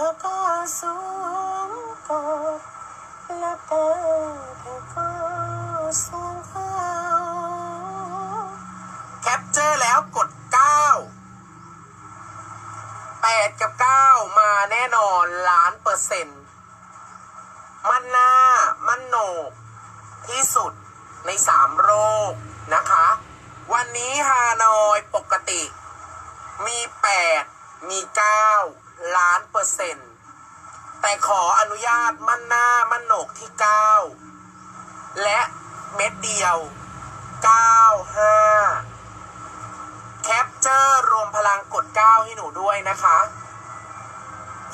สูงกอดและเปิดให้ก็สูงเขาแคปเจอร์แล้วกด 9 8 กับ 9 มาแน่นอนล้านเปอร์เซ็นต์ มันหน้า มันโหนก ที่สุดในสามโรคนะคะ วันนี้ฮานอยปกติ มี 8 มี 9 ล้าน อร์เซ็นต์แต่ขออนุญาตมั่นหน้ามั่นโหนกที่ 9 และเม็ดเดียว 95 แคปเจอร์รวมพลังกด 9 ให้หนูด้วยนะคะ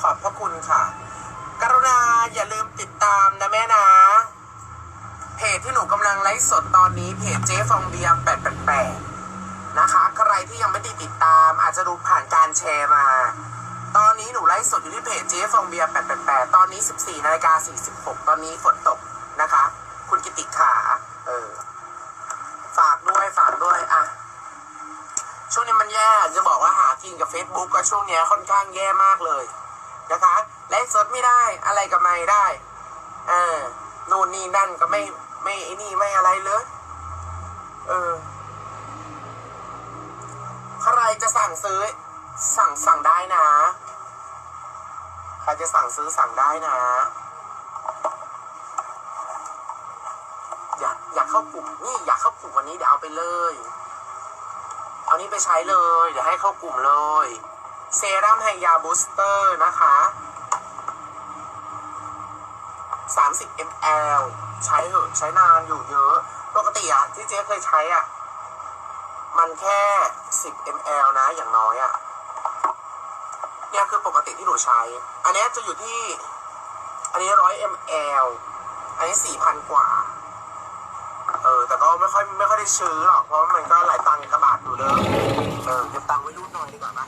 ขอบพระคุณค่ะ กรุณาอย่าลืมติดตามนะแม่นะ เพจที่หนูกำลังไลฟ์สดตอนนี้เพจเจ๊ฟองเบียร์888 นะคะ ใครที่ยังไม่ได้ติดตามอาจจะดูผ่านการแชร์มา นี้หนูไลฟ์สดอยู่ที่เพจเจ๊ฟองเบียร์888 ตอนนี้ 14นาฬิกา46 ตอนนี้ฝนตกนะคะ คุณกิติขาเออ ฝากด้วยฝากด้วยอะ ช่วงนี้มันแย่จะบอกว่าหากินกับ Facebook ก็ช่วงเนี้ยค่อนข้างแย่มากเลยนะคะไลฟ์สดไม่ได้อะไรก็ไม่ได้เออนู่นนี่นั่นก็ไม่ไม่ไอ้นี่ไม่อะไรเลยเออใครจะสั่งซื้อสั่งสั่งได้นะ ครจะสั่งซื้อสั่งได้นะ อยากอยากเข้ากลุ่มนี่อยากเข้ากลุ่มวันนี้เดี๋ยวเอาไปเลย เอานี้ไปใช้เลย เดี๋ยวให้เข้ากลุ่มเลย เซรั่มไฮยาบูสเตอร์นะคะ30 ml ใช้เหอะใช้นานอยู่เยอะ ปกติอะที่เจ๊เคยใช้อะมันแค่ 10 ml นะอย่างน้อยอะ เนี่ยคือปกติที่หนูใช้ อันนี้จะอยู่ที่ อันนี้ร้อย ml อันนี้สี่พันกว่า เออ แต่ก็ไม่ค่อยไม่ค่อยได้ซื้อหรอก เพราะมันก็หลายตังค์กระบาดอยู่เลยเออเก็บตังค์ไว้รุ่นหน่อยดีกว่าไหม